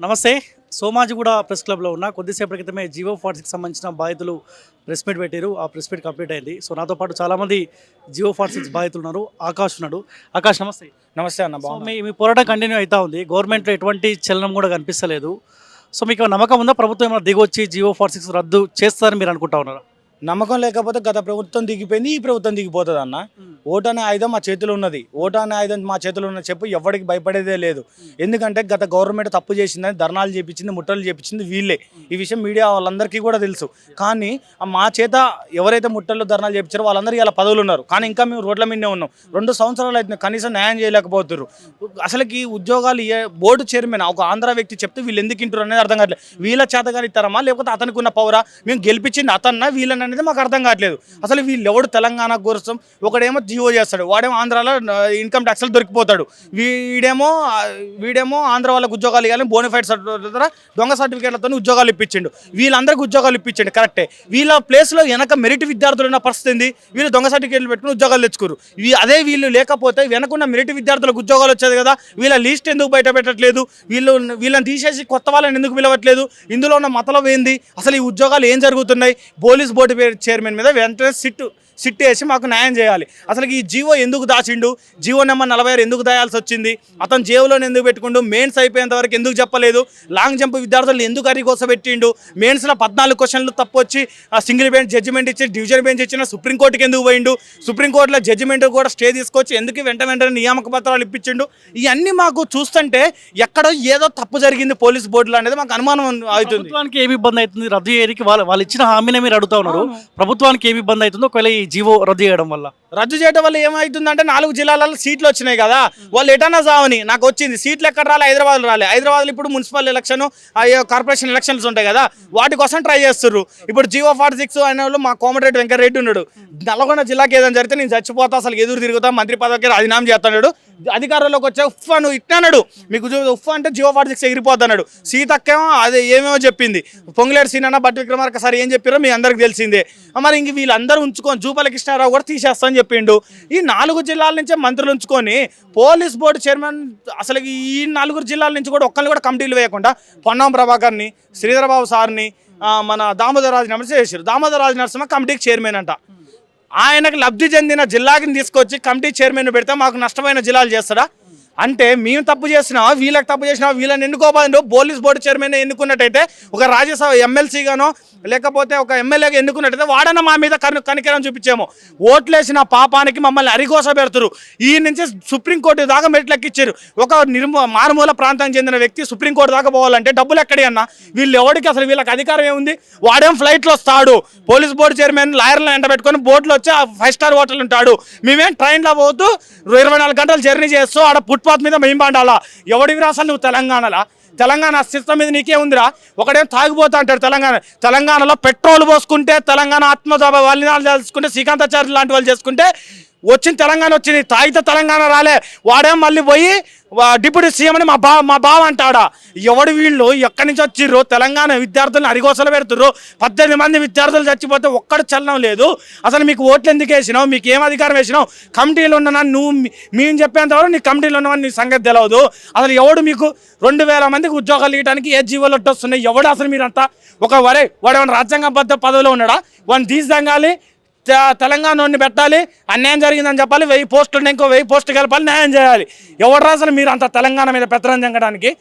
నమస్తే. సోమాజిగూడ ప్రెస్ క్లబ్లో ఉన్న కొద్దిసేపటి క్రితమే జియో ఫార్ట్స్కి సంబంధించిన బాధితులు ప్రెస్ మీట్ పెట్టారు. ఆ ప్రెస్ మీట్ కంప్లీట్ అయింది. సో నాతో పాటు చాలామంది జియో ఫార్ట్ సిక్స్ బాధితులు ఉన్నారు. ఆకాష్ ఉన్నాడు. ఆకాష్ నమస్తే. నమస్తే అన్న మీ మీ పోరాటం కంటిన్యూ అవుతా ఉంది. గవర్నమెంట్లో ఎటువంటి చలనం కూడా కనిపిస్తలేదు. సో మీకు నమ్మకం ఉందా? ప్రభుత్వం ఏమైనా దిగొచ్చి జియో ఫార్ట్ సిక్స్ రద్దు చేస్తారని మీరు అనుకుంటా ఉన్నారా? నమ్మకం లేకపోతే గత ప్రభుత్వం దిగిపోయింది ఈ ప్రభుత్వం దిగిపోతుంది అన్న ఓటు అనే ఆయుధం మా చేతిలో ఉన్నది. ఓటు అనే ఆయుధం మా చేతిలో ఉన్న చెప్పు ఎవరికి భయపడేదే లేదు. ఎందుకంటే గత గవర్నమెంట్ తప్పు చేసిందని ధర్నాలు చేపించింది ముట్టలు చేపించింది వీళ్ళే. ఈ విషయం మీడియా వాళ్ళందరికీ కూడా తెలుసు. కానీ మా చేత ఎవరైతే ముట్టలు ధర్నాలు చేపించారో వాళ్ళందరికీ ఇలా పదవులు ఉన్నారు. కానీ ఇంకా మేము రోడ్ల మీదనే ఉన్నాం. రెండు సంవత్సరాలు అయితే కనీసం న్యాయం చేయలేకపోతున్నారు అసలుకి ఉద్యోగాలు ఇయ్య బోర్డు చైర్మన్ ఒక ఆంధ్ర వ్యక్తి చెప్తే వీళ్ళు ఎందుకు ఇంటారు అనేది అర్థం కావట్లేదు. వీళ్ళ చేత కానీ ఇస్తారమ్మా లేకపోతే అతనికి ఉన్న పౌరా మేము గెలిపించింది అతన్న వీళ్ళని అనేది మాకు అర్థం కావట్లేదు. అసలు వీళ్ళు ఎవడు తెలంగాణ కోసం ఒకడేమో జియో చేస్తాడు వాడేమో ఆంధ్రాలో ఇన్కమ్ ట్యాక్స్లు దొరికిపోతాడు. వీడేమో వీడేమో ఆంధ్ర వాళ్ళకి ఉద్యోగాలు ఇవ్వాలని బోనిఫైడ్ సర్టిఫికేట్ దొంగ సర్టిఫికేట్లతో ఉద్యోగాలు ఇప్పించిండు. వీళ్ళందరికీ ఉద్యోగాలు ఇప్పించండి కరెక్టే వీళ్ళ ప్లేస్లో వెనక మెరిట్ విద్యార్థులు ఉన్న పరిస్థితి ఉంది వీళ్ళు దొంగ సర్టిఫికేట్లు పెట్టుకుని ఉద్యోగాలు తెచ్చుకోరు. అదే వీళ్ళు లేకపోతే వెనకున్న మెరిట్ విద్యార్థులకు ఉద్యోగాలు వచ్చేది కదా? వీళ్ళ లిస్ట్ ఎందుకు బయట పెట్టట్లేదు? వీళ్ళు వీళ్ళని తీసేసి కొత్త వాళ్ళని ఎందుకు పిలవట్లేదు? ఇందులో ఉన్న మతలం ఏంది? అసలు ఈ ఉద్యోగాలు ఏం జరుగుతున్నాయి? పోలీస్ బోర్డు బోర్డు చైర్మన్ మీద వెంటనే సిట్ సిట్ వేసి మాకు న్యాయం చేయాలి. అసలు ఈ జీవో ఎందుకు దాచిండు? జీవో నెంబర్ నలభై ఆరు ఎందుకు దాయాల్సి వచ్చింది? అతను జేబులో ఎందుకు పెట్టుకుండు? మెయిన్స్ అయిపోయేంత వరకు ఎందుకు చెప్పలేదు? లాంగ్ జంప్ విద్యార్థులు ఎందుకు పెట్టిండు మెయిన్స్లో పద్నాలుగు క్వశ్చన్లు తప్పొచ్చి ఆ సింగిల్ బెంచ్ జడ్జిమెంట్ ఇచ్చి డివిజన్ బెంచ్ ఇచ్చిన సుప్రీంకోర్టుకి ఎందుకు పోయిండు? సుప్రీంకోర్టులో జడ్జిమెంట్ కూడా స్టే తీసుకొచ్చి ఎందుకు వెంట వెంటనే నియామక పత్రాలు ఇప్పించిండు? ఇవన్నీ మాకు చూస్తుంటే ఎక్కడో ఏదో తప్పు జరిగింది పోలీస్ బోర్డులో అనేది మాకు అనుమానం అవుతుంది. ప్రభుత్వానికి ఏమి ఇబ్బంది అవుతుంది? రద్దు చేయడానికి వాళ్ళు వాళ్ళు ఇచ్చిన హామీనే మీరు అడుగుతా ఉన్నారు. ప్రభుత్వానికి ఏమి ఇబ్బంది అవుతుందో? ఒకవేళ ఈ జీవో రద్దు చేయడం వల్ల. రద్దు చేయడం వల్ల ఏమవుతుందంటే నాలుగు జిల్లాలలో సీట్లు వచ్చినాయి కదా. వాళ్ళు ఎటన్నా సావని నాకు వచ్చింది. సీట్లు ఎక్కడ రాలే? హైదరాబాద్ రాలే. హైదరాబాద్లో ఇప్పుడు మున్సిపల్ ఎలక్షన్ కార్పొరేషన్ ఎలక్షన్స్ ఉంటాయి కదా. వాటి కోసం ట్రై చేస్తుర్రు. ఇప్పుడు జియో ఫార్టీ సిక్స్ అనే వాళ్ళు మా కోమటిరెడ్డి వెంకటరెడ్డి ఉన్నాడు. నల్గొండ జిల్లాకి ఏదైనా జరిగితే నేను చచ్చిపోతా. అసలు ఎదురు తిరుగుతా. మంత్రి పదవికి రాజీనామా చేస్తున్నాడు. అధికారంలోకి వచ్చే ఉఫ్ అను ఇట్టాడు మీకు చూ- ఉఫ్ అంటే జియో ఫార్టీ సిక్స్ ఎగిరిపోతున్నాడు సీతక్కేమో అదే ఏమేమో చెప్పింది. పొంగులేడు సీనన్న బట్ విక్రమార్క సార్ ఏం చెప్పారో మీ అందరికి తెలిసిందే. మరి ఇంక వీళ్ళందరూ ఉంచుకొని జూపల కృష్ణారావు కూడా తీసేస్తా అని చెప్పిండు. ఈ నాలుగు జిల్లాల నుంచే మంత్రులు ఉంచుకొని పోలీస్ బోర్డు చైర్మన్ అసలు ఈ నలుగురు జిల్లాల నుంచి కూడా ఒక్కరిని కూడా కమిటీలు వేయకుండా పొన్నం ప్రభాకర్ని శ్రీధరబాబు సార్ని మన దామోదరరాజు నరసింహ చేశారు దామోదరరాజు నరసింహ కమిటీకి చైర్మన్ అంట. ఆయనకు లబ్ధి చెందిన జిల్లాకి తీసుకొచ్చి కమిటీ చైర్మన్ పెడితే మాకు నష్టమైన జిల్లాలు చేస్తాడా? అంటే మేము తప్పు చేసినా వీళ్ళకి తప్పు చేసినా వీళ్ళని ఎన్నుకోబోదు పోలీస్ బోర్డు చైర్మన్ ఎన్నుకున్నట్టయితే ఒక రాజ్యసభ ఎమ్మెల్సీగానో లేకపోతే ఒక ఎమ్మెల్యేగా ఎన్నుకున్నట్టయితే వాడన మా మీద కను కనికరం చూపించాము. ఓట్లేసిన పాపానికి మమ్మల్ని అరిగోస పెడతారు. ఈ నుంచి సుప్రీంకోర్టు దాకా మెట్లెక్కిచ్చారు. ఒక నిర్మూ మారుమూల ప్రాంతానికి చెందిన వ్యక్తి సుప్రీంకోర్టు దాకా పోవాలంటే డబ్బులు ఎక్కడి అన్న? వీళ్ళు ఎవరికి అసలు వీళ్ళకి అధికారం ఏముంది? వాడేం ఫ్లైట్లో వస్తాడు? పోలీస్ బోర్డు చైర్మన్ లాయర్లను ఎంట పెట్టుకొని బోట్లో వచ్చి ఆ ఫైవ్ స్టార్ హోటల్ ఉంటాడు. మేమేం ట్రైన్లో పోతూ ఇరవై నాలుగు గంటలు జర్నీ చేస్తూ ఆడ ఫుట్పాత్ మీద మేము పండాలా? ఎవడివి రాసాలి అసలు నువ్వు తెలంగాణలో? తెలంగాణ అస్తిత్వం మీద నీకే ఉందిరా? ఒకడేం తాగిపోతా అంటాడు తెలంగాణ. తెలంగాణలో పెట్రోల్ పోసుకుంటే తెలంగాణ ఆత్మ వాళ్ళని తెలుసుకుంటే శ్రీకాంతాచార్య లాంటి వాళ్ళు చేసుకుంటే వచ్చిన తెలంగాణ వచ్చింది. తాగితే తెలంగాణ రాలే. వాడేం మళ్ళీ పోయి డిప్యూటీ సీఎం అని మా బా మా బావ అంటాడా? ఎవడు వీళ్ళు ఎక్కడి నుంచి వచ్చిర్రు? తెలంగాణ విద్యార్థులను అరిగోసలు పెడుతుర్రు. పద్దెనిమిది మంది విద్యార్థులు చచ్చిపోతే ఒక్కడు చలనం లేదు. అసలు మీకు ఓట్లు ఎందుకు వేసినావు? మీకు ఏం అధికారం వేసినావు? కమిటీలు ఉన్న నువ్వు మీ- మేము చెప్పేంత వరకు నీ కమిటీలు ఉన్నవని నీ సంగతి తెలియదు అసలు ఎవడు మీకు రెండు వేల మందికి ఉద్యోగాలు ఇవ్వడానికి ఏ జీవోలు వస్తున్నాయి ఎవడు అసలు మీరంతా? ఒక వరే వాడు ఏమైనా రాజ్యాంగబద్ధ పదవిలో ఉన్నాడా? వాడిని తీసిదంగాలి తెలంగాణ పెట్టాలి అన్యాయం జరిగిందని చెప్పాలి వెయ్యి పోస్టులు ఇంకో వెయ్యి పోస్టులు కలపాలి న్యాయం చేయాలి. ఎవరు అసలు మీరు అంత తెలంగాణ మీద పెత్తనం జంగడానికి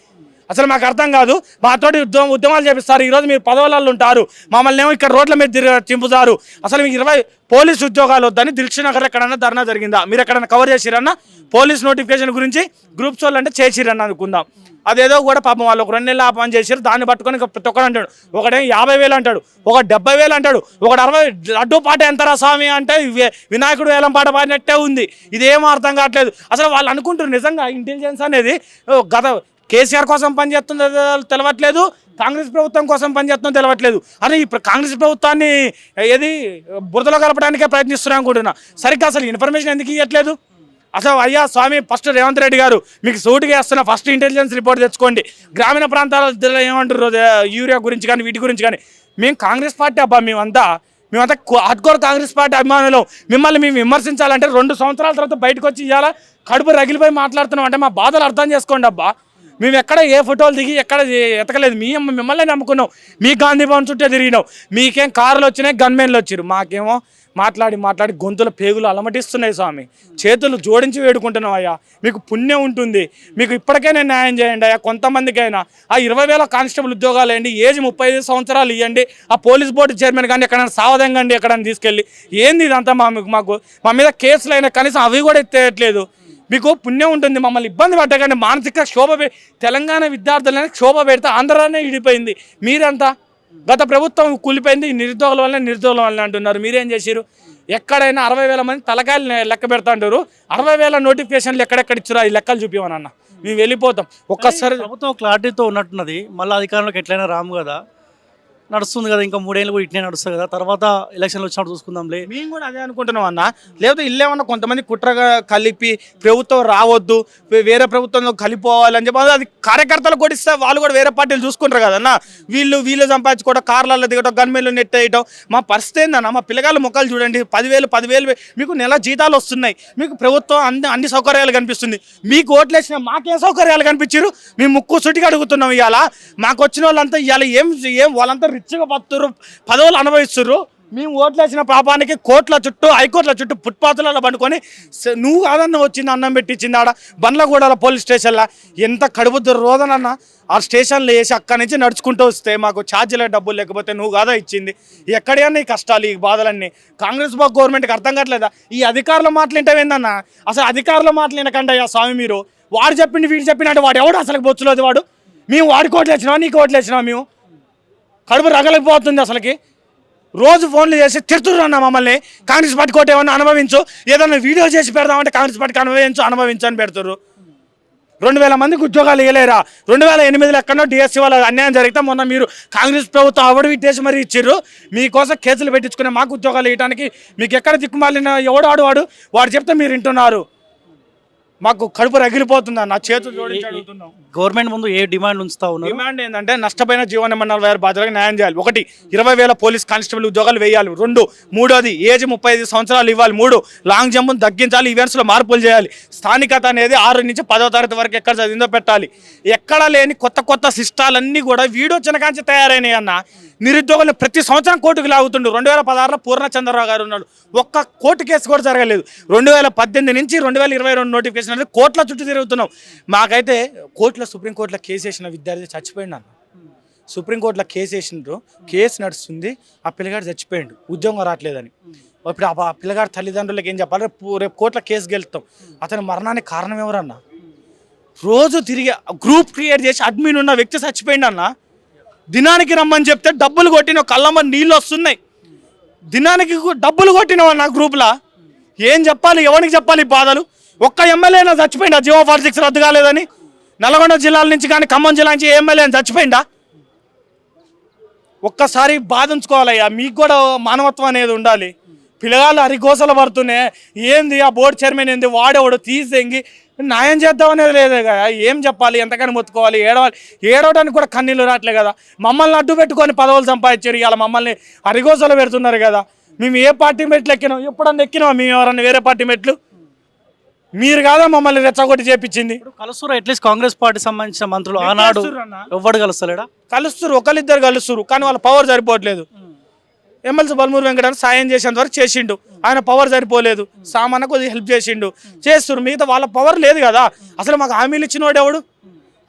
అసలు మాకు అర్థం కాదు. మాతోటి ఉద్యమం ఉద్యమాలు చేపిస్తారు. ఈరోజు మీరు పదవులలో ఉంటారు. మమ్మల్ని ఏమో ఇక్కడ రోడ్ల మీద తిరిగి చింపుతారు. అసలు మీకు ఇరవై పోలీస్ ఉద్యోగాలు వద్దని దిల్క్ష నగర్ ఎక్కడన్నా ధర్నా జరిగిందా? మీరు ఎక్కడన్నా కవర్ చేసిరన్నా? పోలీస్ నోటిఫికేషన్ గురించి గ్రూప్స్ వాళ్ళు అంటే చేసిరన్నా అనుకుందాం. అదేదో కూడా పాపం వాళ్ళు ఒక రెండు నెలలు ఆ పని చేశారు దాన్ని పట్టుకొని ప్రతి ఒక్కడు అంటాడు ఒకడేం యాభై వేలు అంటాడు ఒక డెబ్బై వేలు అంటాడు ఒకటి అరవై లడ్డు పాట ఎంతరా స్వామి అంటే వినాయకుడు వేలం పాట పాడినట్టే ఉంది. ఇదేం అర్థం కావట్లేదు. అసలు వాళ్ళు అనుకుంటారు నిజంగా ఇంటెలిజెన్స్ అనేది గత కేసీఆర్ కోసం పనిచేస్తుందో తెలవట్లేదు కాంగ్రెస్ ప్రభుత్వం కోసం పనిచేస్తుందో తెలవట్లేదు. అని ఇప్పుడు కాంగ్రెస్ ప్రభుత్వాన్ని ఏది బురదలో కలపడానికే ప్రయత్నిస్తున్నాం అనుకుంటున్నా. సరిగ్గా అసలు ఇన్ఫర్మేషన్ ఎందుకు ఇవ్వట్లేదు అసలు అయ్యా స్వామి ఫస్ట్ రేవంత్ రెడ్డి గారు మీకు సూటుగా వేస్తున్న ఫస్ట్ ఇంటెలిజెన్స్ రిపోర్ట్ తెచ్చుకోండి. గ్రామీణ ప్రాంతాల ఏమంటారు యూరియా గురించి కానీ వీటి గురించి కానీ మేము కాంగ్రెస్ పార్టీ అబ్బా మేమంతా మేమంతా హార్డ్కోర్ కాంగ్రెస్ పార్టీ అభిమానులు. మిమ్మల్ని మేము విమర్శించాలంటే రెండు సంవత్సరాల తర్వాత బయటకు వచ్చి ఇవాళ కడుపు రగిలిపోయి మాట్లాడుతున్నాం అంటే మా బాధలు అర్థం చేసుకోండి అబ్బా. మేము ఎక్కడ ఏ ఫోటోలు దిగి ఎక్కడ ఎతకలేదు. మీ మిమ్మల్ని నమ్ముకున్నాం. మీ గాంధీ భవన్ చుట్టే తిరిగినాం. మీకేం కార్లు వచ్చినాయి గన్మెన్లు వచ్చారు మాకేమో మాట్లాడి మాట్లాడి గొంతుల పేగులు అలమటిస్తున్నాయి స్వామి. చేతులు జోడించి వేడుకుంటున్నాం అయ్యా. మీకు పుణ్యం ఉంటుంది. మీకు ఇప్పటికైనా న్యాయం చేయండి అయ్యా. కొంతమందికైనా. ఆ ఇరవై వేల కానిస్టేబుల్ ఉద్యోగాలు వేయండి ఏజ్ ముప్పై ఐదు సంవత్సరాలు ఇవ్వండి. ఆ పోలీస్ బోర్డు చైర్మన్ కానీ ఎక్కడైనా సావదంగండి ఎక్కడైనా తీసుకెళ్ళి. ఏంది ఇదంతా మా మాకు మా మీద కేసులు అయినా కనీసం అవి కూడా ఎత్తేయట్లేదు. మీకు పుణ్యం ఉంటుంది. మమ్మల్ని ఇబ్బంది పెట్టకండి. మానసిక క్షోభ తెలంగాణ విద్యార్థులనే క్షోభ పెడితే ఆంధ్రానే ఇడిపోయింది. మీరంతా? గత ప్రభుత్వం కూలిపోయింది నిరుద్యోగుల వల్ల నిరుద్యోగుల వల్ల అంటున్నారు. మీరేం చేశారు ఎక్కడైనా అరవై వేల మంది తలకాయలు లెక్క పెడతా అంటారు అరవై వేల నోటిఫికేషన్లు ఎక్కడెక్కడ ఇచ్చారో ఈ లెక్కలు చూపించమని అన్న మేము వెళ్ళిపోతాం. ఒక్కసారి ప్రభుత్వం క్లారిటీతో ఉన్నట్టున్నది. మళ్ళీ అధికారంలోకి ఎట్లయినా రాము కదా. నడుస్తుంది కదా ఇంకా మూడేళ్ళు కూడా ఇట్లే నడుస్తుంది కదా తర్వాత ఎలక్షన్లు వచ్చినప్పుడు చూసుకుందాంలే. మేము కూడా అదే అనుకుంటున్నాం అన్న. లేకపోతే ఇల్లేమన్నా కొంతమంది కుట్రగా కలిపి ప్రభుత్వం రావద్దు వేరే ప్రభుత్వంలో కలిపోవాలని చెప్పి అది కార్యకర్తలు కొడిస్తే వాళ్ళు కూడా వేరే పార్టీలు చూసుకుంటారు కదన్న వీళ్ళు వీళ్ళు సంపాదించుకోవడం కార్లలో దిగడం గన్మెన్లు నెట్ వేయటం మా పరిస్థితి ఏందన్న? మా పిల్లగాళ్ళ ముఖాలు చూడండి. పదివేలు పదివేలు మీకు నెల జీతాలు వస్తున్నాయి. మీకు ప్రభుత్వం అన్ని అన్ని సౌకర్యాలు కనిపిస్తుంది. మీకు ఓట్లు వేసిన మాకేం సౌకర్యాలు కనిపించారు మేము ముక్కు సుటిగా అడుగుతున్నాం ఇవాళ మాకు వచ్చిన వాళ్ళంతా ఇవాళ ఏం ఏం వాళ్ళంతా రిచ్గా పత్తురు పదవులు అనుభవిస్తుర్రు. మేము ఓట్లేసిన పాపానికి కోట్ల చుట్టూ హైకోర్టుల చుట్టూ ఫుట్పాత్లలో పండుకొని నువ్వు కాదన్న వచ్చింది అన్నం పెట్టించింది ఆడ బండ్లగూడల పోలీస్ స్టేషన్లో. ఎంత కడుపుతురు రోజనన్న ఆ స్టేషన్లో వేసి అక్కడి నుంచి నడుచుకుంటూ వస్తే మాకు ఛార్జీల డబ్బులు లేకపోతే నువ్వు కాదా ఇచ్చింది. ఎక్కడైనా ఈ కష్టాలు ఈ బాధలన్నీ. కాంగ్రెస్ బాబు గవర్నమెంట్కి అర్థం కావట్లేదా? ఈ అధికారుల మాటలు ఏంటవేందన్న అసలు అధికారుల మాటలు వినకండి అయ్యా స్వామి మీరు. వాడు చెప్పింది వీడు చెప్పినట్టు వాడు ఎవడు అసలు బొచ్చులేదు వాడు? మేము వాడికి ఓట్లు వేసినావా నీకు ఓట్లు వేసినావా మేము? కడుపు రగలిపోతుంది అసలుకి. రోజు ఫోన్లు చేసి తిడుతుర్రు మమ్మల్ని. కాంగ్రెస్ పార్టీ కోట ఏమన్నా అనుభవించు. ఏదన్నా వీడియో చేసి పెడదామంటే కాంగ్రెస్ పార్టీకి అనుభవించు అనుభవించు అని పెడతారు రెండు వేల మందికి ఉద్యోగాలు ఇవ్వలేరా రెండు వేల ఎనిమిదిలో ఎక్కడో డిఎస్సీ వాళ్ళ అన్యాయం జరిగితే మొన్న మీరు కాంగ్రెస్ ప్రభుత్వం అవడు విట్టేసి మరి ఇచ్చిర్రు. మీకోసం కేసులు పెట్టించుకునే మాకు ఉద్యోగాలు ఇవ్వడానికి మీకు ఎక్కడ దిక్కుమాలిన ఎవడు వాడు? వాడు చెప్తే మీరు వింటున్నారు. మాకు కడుపు రగిలిపోతుందా? నా చేతులు జోడించి అడుగుతున్నాం. గవర్నమెంట్ ముందు ఏ డిమాండ్ ఉంచుతా ఉన్నారు? డిమాండ్ ఏంటంటే నష్టపోయిన జీవన మండల వారి బాధ్యతలకు న్యాయం చేయాలి. ఒకటి ఇరవై వేల పోలీస్ కానిస్టేబుల్ ఉద్యోగాలు వేయాలి. రెండు మూడోది ఏజ్ ముప్పై ఐదు సంవత్సరాలు ఇవ్వాలి. మూడు లాంగ్ జంప్ తగ్గించాలి. ఈవెంట్స్లో మార్పులు చేయాలి. స్థానికత అనేది ఆరు నుంచి పదో తరగతి వరకు ఎక్కడ చదివిందో పెట్టాలి. ఎక్కడ లేని కొత్త కొత్త సిస్టాలన్నీ కూడా వీడియో చిన్నకాంచి తయారైనాయి అన్న. నిరుద్యోగులను ప్రతి సంవత్సరం కోర్టుకు లాగుతుండు. రెండు వేల పదహారులో పూర్ణచంద్రరావు గారు ఉన్నాడు. ఒక్క కోర్టు కేసు కూడా జరగలేదు. రెండు వేల పద్దెనిమిది నుంచి రెండు వేల ఇరవై రెండు నోటిఫికేషన్ అనేది కోర్టుల చుట్టూ తిరుగుతున్నాం. మాకైతే కోర్టులో సుప్రీంకోర్టులో కేసు వేసిన విద్యార్థి చచ్చిపోయిండు అన్న. సుప్రీంకోర్టులో కేసు వేసిండ్రు. కేసు నడుస్తుంది. ఆ పిల్లగాడు చచ్చిపోయిండు. ఉద్యోగం రావట్లేదని. ఇప్పుడు ఆ ఆ పిల్లగాడు తల్లిదండ్రులకు ఏం చెప్పాలి? రేపు రేపు కోర్టులో కేసు గెలుస్తాం. అతని మరణానికి కారణం ఎవరన్నా? రోజు తిరిగి గ్రూప్ క్రియేట్ చేసి అడ్మిన్ ఉన్న వ్యక్తి చచ్చిపోయిండు అన్న. దినానికి రమ్మని చెప్తే డబ్బులు కొట్టిన కళ్ళమ్మ నీళ్ళు వస్తున్నాయి. దినానికి డబ్బులు కొట్టినవా నా గ్రూప్లా? ఏం చెప్పాలి? ఎవరికి చెప్పాలి ఈ బాధలు? ఒక్క ఎమ్మెల్యేనా చచ్చిపోయిందా? జీవో ఫార్ సిక్స్ రద్దు కాలేదని? నల్గొండ జిల్లాల నుంచి కానీ ఖమ్మం జిల్లా నుంచి ఏ ఎమ్మెల్యే చచ్చిపోయిందా? ఒక్కసారి బాధించుకోవాలయ్యా. మీకు కూడా మానవత్వం అనేది ఉండాలి. పిల్లగాళ్ళు అరిగోసలు పడుతూనే ఏంది ఆ బోర్డు చైర్మన్ ఏంది? వాడేవాడు? తీసేంగి న్యాయం చేద్దాం అనేది లేదు కదా. ఏం చెప్పాలి? ఎంతకని మొత్తుకోవాలి? ఏడవాలి? ఏడవడానికి కూడా కన్నీళ్ళు రావట్లే కదా. మమ్మల్ని అడ్డు పెట్టుకొని పదవులు సంపాదించారు. ఇవాళ మమ్మల్ని అరిగోసలు పెడుతున్నారు కదా. మేము ఏ పార్టీ మెట్లు ఎక్కినాం? ఎప్పుడన్నా ఎక్కినాం మేము ఎవరన్నా వేరే పార్టీ మెట్లు? మీరు కాదా మమ్మల్ని రెచ్చగొట్టి చేపించింది? కలుస్తురు అట్లీస్ట్ కాంగ్రెస్ పార్టీ సంబంధించిన మంత్రులు. ఆనాడు. ఎవ్వడు కలుస్తలేడా? కలుస్తురు ఒకరిద్దరు కలుస్తురు కానీ వాళ్ళ పవర్ సరిపోవట్లేదు. ఎమ్మెల్సీ బల్మూరు వెంకటరావు సాయం చేసేంత వరకు చేసిండు. ఆయన పవర్ సరిపోలేదు. సామాన్య కొద్దిగా హెల్ప్ చేసిండు. చేస్తున్నారు మిగతా వాళ్ళ పవర్ లేదు కదా. అసలు మాకు హామీలు ఇచ్చినోడు ఎవడు?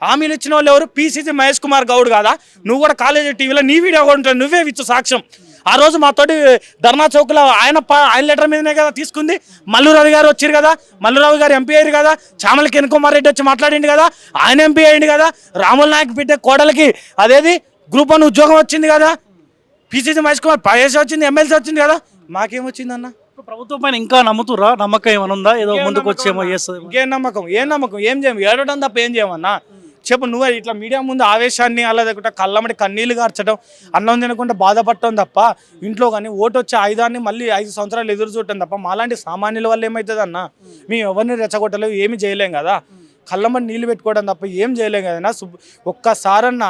హామీలు ఇచ్చిన వాళ్ళు ఎవరు పీసీసీ మహేష్ కుమార్ గౌడ్ కాదా? నువ్వు కూడా కాలేజీ టీవీలో నీ వీడియో కూడా నువ్వే ఇచ్చు సాక్ష్యం. ఆ రోజు మాతోటి ధర్నా చౌక్లో ఆయన ప- ఆయన లెటర్ మీదనే కదా తీసుకుంది. మల్లురావు గారు వచ్చారు కదా. మల్లురావు గారు ఎంపీ అయ్యారు కదా. చామల కిరణ్ కుమార్ రెడ్డి వచ్చి మాట్లాడిండు కదా. ఆయన ఎంపీ అయ్యింది కదా. రాముల నాయక్ బిడ్డ కోడలికి అదేది? గ్రూప్ వన్ ఉద్యోగం వచ్చింది కదా. పీసీసీ మహేష్ కుమార్ పైఎస్ వచ్చింది ఎమ్మెల్సీ వచ్చింది కదా. మాకేమొచ్చిందన్న? ప్రభుత్వం పైన ఇంకా నమ్ముతురా నమ్మకం ఏమైనా ఉందా? ఏదో ముందుకు వచ్చేమో చేస్తుంది. ఇంకేం నమ్మకం? ఏం నమ్మకం? ఏం చేయం? ఏడవడం తప్ప ఏం చేయమన్నా? చెప్పు నువ్వే ఇట్లా మీడియా ముందు ఆవేశాన్ని అలా లేకుండా కళ్ళమడి కన్నీళ్ళు కార్చడం అన్నం తినకుండా బాధపడటం తప్ప ఇంట్లో కానీ ఓటు వచ్చే ఆయుధాన్ని మళ్ళీ ఐదు సంవత్సరాలు ఎదురు చూడటం తప్ప మాలాంటి సామాన్యుల వల్ల ఏమవుతుంది అన్న మేము ఎవరిని రెచ్చగొట్టలేవు ఏమి చేయలేం కదా. కళ్ళమ్మడి నీళ్ళు పెట్టుకోవడం తప్ప ఏం చేయలేం కదన్నా ఒక్కసారన్న